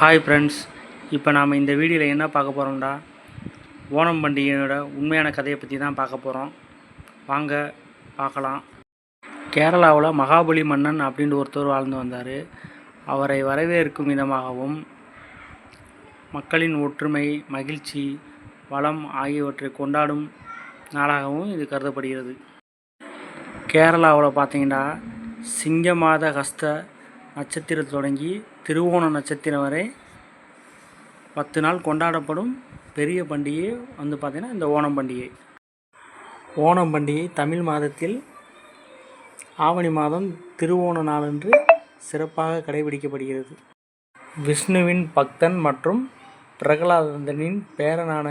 Hi friends இப்போ நாம் இந்த வீடியோவில் என்ன பார்க்க போகிறோம்டா ஓணம் பண்டிகையோட உண்மையான கதையை பற்றி தான் பார்க்க போகிறோம் வாங்க பார்க்கலாம். கேரளாவில் மகாபலி மன்னன் அப்படின்ட்டு ஒருத்தர் வாழ்ந்து வந்தார். அவரை வரவேற்கும் விதமாகவும் மக்களின் ஒற்றுமை மகிழ்ச்சி வளம் ஆகியவற்றை கொண்டாடும் நாளாகவும் இது கருதப்படுகிறது. கேரளாவில் பார்த்தீங்கன்னா சிங்க மாத ஹஸ்த நட்சத்திரம் தொடங்கி திருவோண நட்சத்திரம் வரை பத்து நாள் கொண்டாடப்படும் பெரிய பண்டிகை வந்து பார்த்திங்கன்னா இந்த ஓணம் பண்டிகை. ஓணம் பண்டிகை தமிழ் மாதத்தில் ஆவணி மாதம் திருவோண நாளன்று சிறப்பாக கடைபிடிக்கப்படுகிறது. விஷ்ணுவின் பக்தன் மற்றும் பிரகலாதனின் பேரனான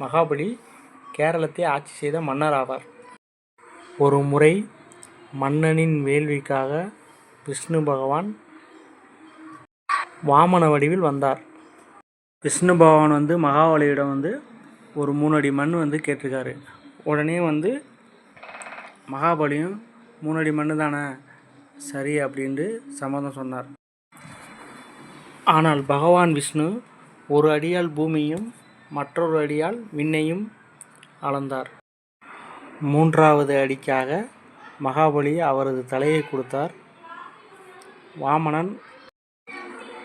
மகாபலி கேரளத்தை ஆட்சி செய்த மன்னர் ஆவார். ஒரு முறை மன்னனின் வேள்விக்காக விஷ்ணு பகவான் வாமன வடிவில் வந்தார். விஷ்ணு பகவான் வந்து மகாபலியிடம் வந்து ஒரு மூணடி மண் வந்து கேட்டிருக்காரு. உடனே வந்து மகாபலியும் மூணடி மண் தானே சரி அப்படின்ட்டு சம்மதம் சொன்னார். ஆனால் பகவான் விஷ்ணு ஒரு அடியால் பூமியும் மற்றொரு அடியால் விண்ணையும் அளந்தார். மூன்றாவது அடிக்காக மகாபலி அவரது தலையை கொடுத்தார். வாமனன்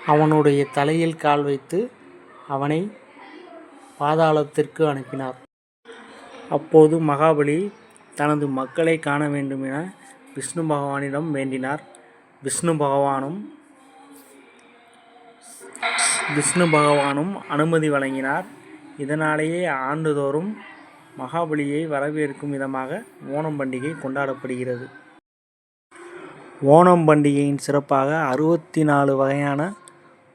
அவனுடைய தலையில் கால் வைத்து அவனை பாதாளத்திற்கு அனுப்பினார். அப்போது மகாபலி தனது மக்களை காண வேண்டும் என விஷ்ணு பகவானிடம் வேண்டினார். விஷ்ணு பகவானும் விஷ்ணு பகவானும் அனுமதி வழங்கினார். இதனாலேயே ஆண்டுதோறும் மகாபலியை வரவேற்கும் விதமாக ஓணம் பண்டிகை கொண்டாடப்படுகிறது. ஓணம் பண்டிகையின் சிறப்பாக அறுபத்தி நாலு வகையான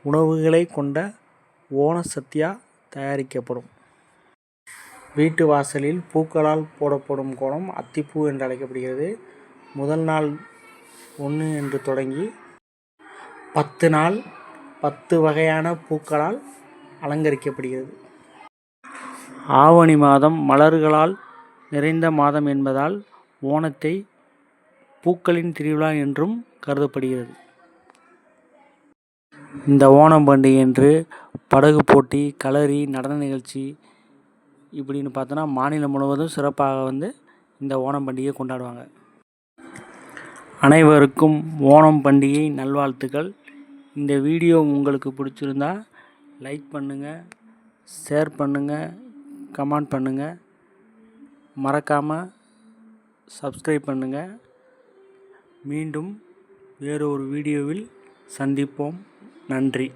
உணவுகளை கொண்ட ஓண சத்யா தயாரிக்கப்படும். வீட்டு வாசலில் பூக்களால் போடப்படும் கோலம் அத்திப்பூ என்று அழைக்கப்படுகிறது. முதல் நாள் ஒன்று என்று தொடங்கி பத்து நாள் பத்து வகையான பூக்களால் அலங்கரிக்கப்படுகிறது. ஆவணி மாதம் மலர்களால் நிறைந்த மாதம் என்பதால் ஓணத்தை பூக்களின் திருவிழா என்றும் கருதப்படுகிறது. இந்த ஓணம் பண்டிகை என்று படகு போட்டி களரி நடன நிகழ்ச்சி இப்படின்னு பார்த்தோன்னா மாநிலம் முழுவதும் சிறப்பாக வந்து இந்த ஓணம் பண்டிகையை கொண்டாடுவாங்க. அனைவருக்கும் ஓணம் பண்டிகை நல்வாழ்த்துக்கள். இந்த வீடியோ உங்களுக்கு பிடிச்சிருந்தா லைக் பண்ணுங்கள் ஷேர் பண்ணுங்கள் கமெண்ட் பண்ணுங்கள் மறக்காமல் சப்ஸ்கிரைப் பண்ணுங்கள் மீண்டும் வேறொரு வீடியோவில் சந்திப்போம். நன்றி.